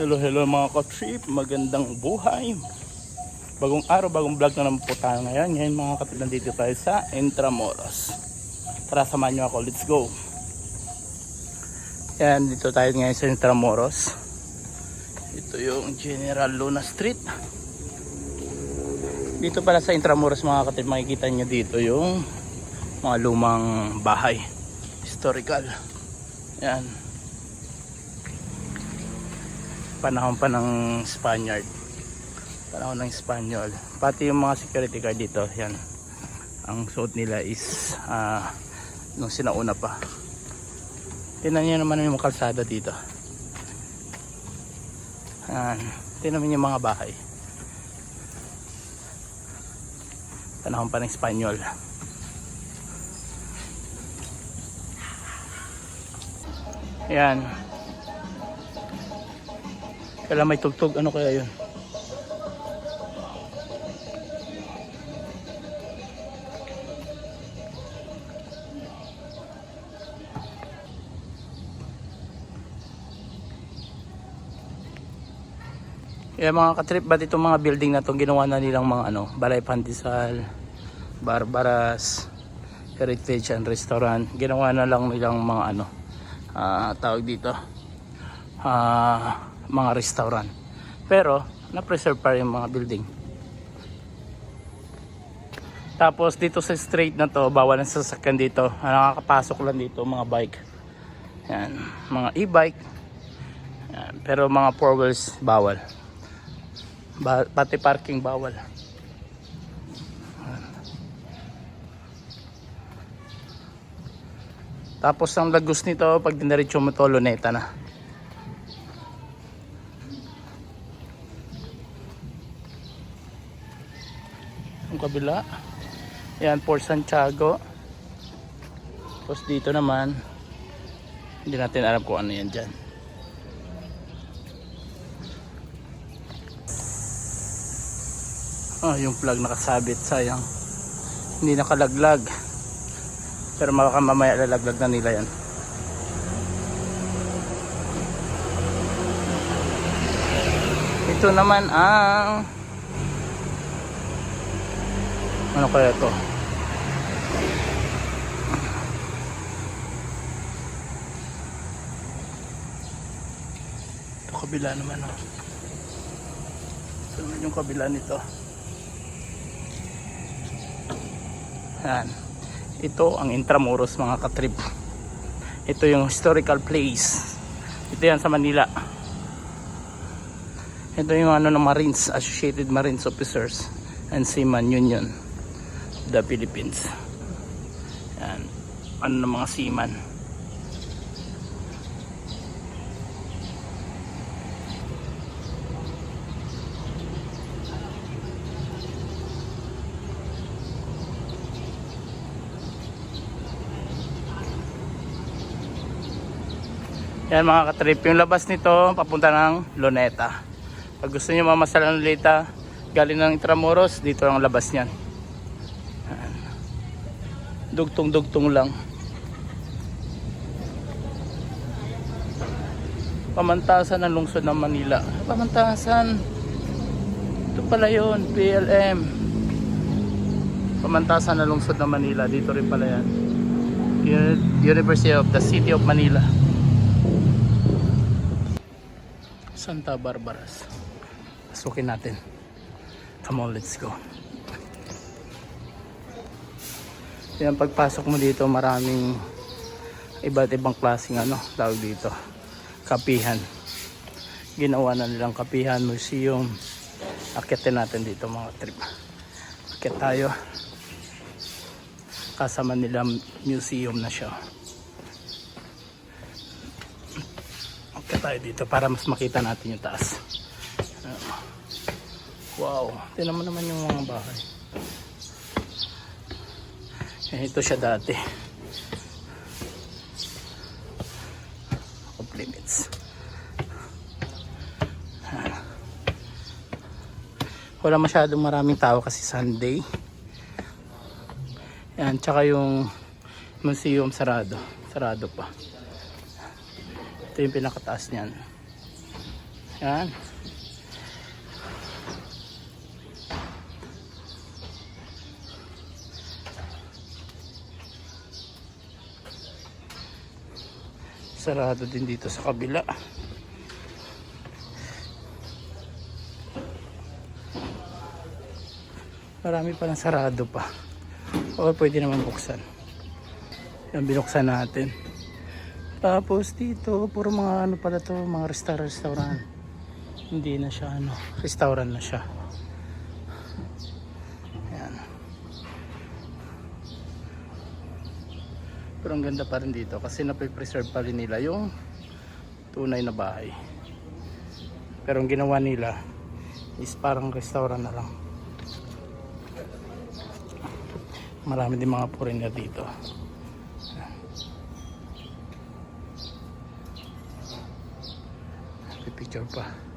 Hello, hello mga ka-trip. Magandang buhay. Bagong araw, bagong vlog na naman po tayo ngayon. Ngayon mga ka-trip, nandito tayo sa Intramuros. Tara, samahan nyo ako. Let's go. Yan, dito tayo ngayon sa Intramuros. Ito yung General Luna Street. Dito pala sa Intramuros mga ka-trip, makikita nyo dito yung mga lumang bahay. Historical. Yan panahon pa ng Spaniard. Panahon ng Spanyol pati yung mga security guard dito yan. Ang suot nila is ah, nung sinauna pa. Tinan nyo naman yung kalsada dito. Yan. Tinan yung mga bahay. Panahon pa ng Spanyol yan kailan may tugtog, ano kaya yun? Kaya mga katrip, ba't itong mga building na to ginawa na nilang mga ano, Balay Pandesal, Barbaras, Heritage and Restaurant. Ginawa na lang nilang mga ano, ah, tawag dito, ah, mga restaurant. Pero, na-preserve pa rin yung mga building. Tapos dito sa street na to, bawal ang sasakyan dito. Ang nakakapasok lang dito, mga bike. Yan, mga e-bike. Pero mga four wheels, bawal. Ba- pati parking, bawal. Tapos ang lagos nito, pag dinaritso mo to, luneta na. Yung kabila. Yan Port Santiago. Tapos dito naman hindi natin alam kung ano yan dyan. Ah yung plug nakasabit sayang. Hindi nakalaglag. Pero baka mamaya lalaglag na nila yan. Ito naman ang ano kaya to? Ito kabila naman oh. Naman yung kabila nito. Yan. Ito ang Intramuros mga katrip. Ito yung historical place. Ito yan sa Manila. Ito yung ano ng Marines, Associated Marines Officers and Seaman Union the Philippines. Yan. Ano ng mga seaman. Yan mga katrip, yung labas nito papunta ng Luneta. Pag gusto niyo mamasal ng Luneta, galing ng Intramuros, dito ang labas niyan. Dugtong-dugtong lang. Pamantasan ng lungsod ng Manila. Pamantasan. Ito pala yun, PLM. Pamantasan ng lungsod ng Manila. Dito rin pala yan. Uni- University of the City of Manila. Santa Barbaras. Pasukin natin. Come on, let's go. Yan, pagpasok mo dito, maraming iba't ibang klaseng ano, tawag dito, kapihan. Ginawa na nilang kapihan, museum. Akitin natin dito mga trip. Akit tayo. Kasama nila museum na siya. Akit tayo dito para mas makita natin yung taas. Wow, tinan mo naman yung mga bahay. Eh, ito siya dati. Off limits. Wala masyadong maraming tao kasi Sunday. Yan, tsaka yung museum sarado. Sarado pa. Ito yung pinakataas niyan. Yan. Sarado din dito sa kabila. Marami pa ng sarado pa. O pwede naman buksan. Yan binuksan natin. Tapos dito, puro mga ano pala to, mga restaurant, restaurant. Hindi na siya ano, restaurant na siya. Pero ang ganda pa rin dito kasi napipreserve pa rin nila yung tunay na bahay. Pero ang ginawa nila is parang restaurant na lang. Marami din mga foreigner dito. Picture pa.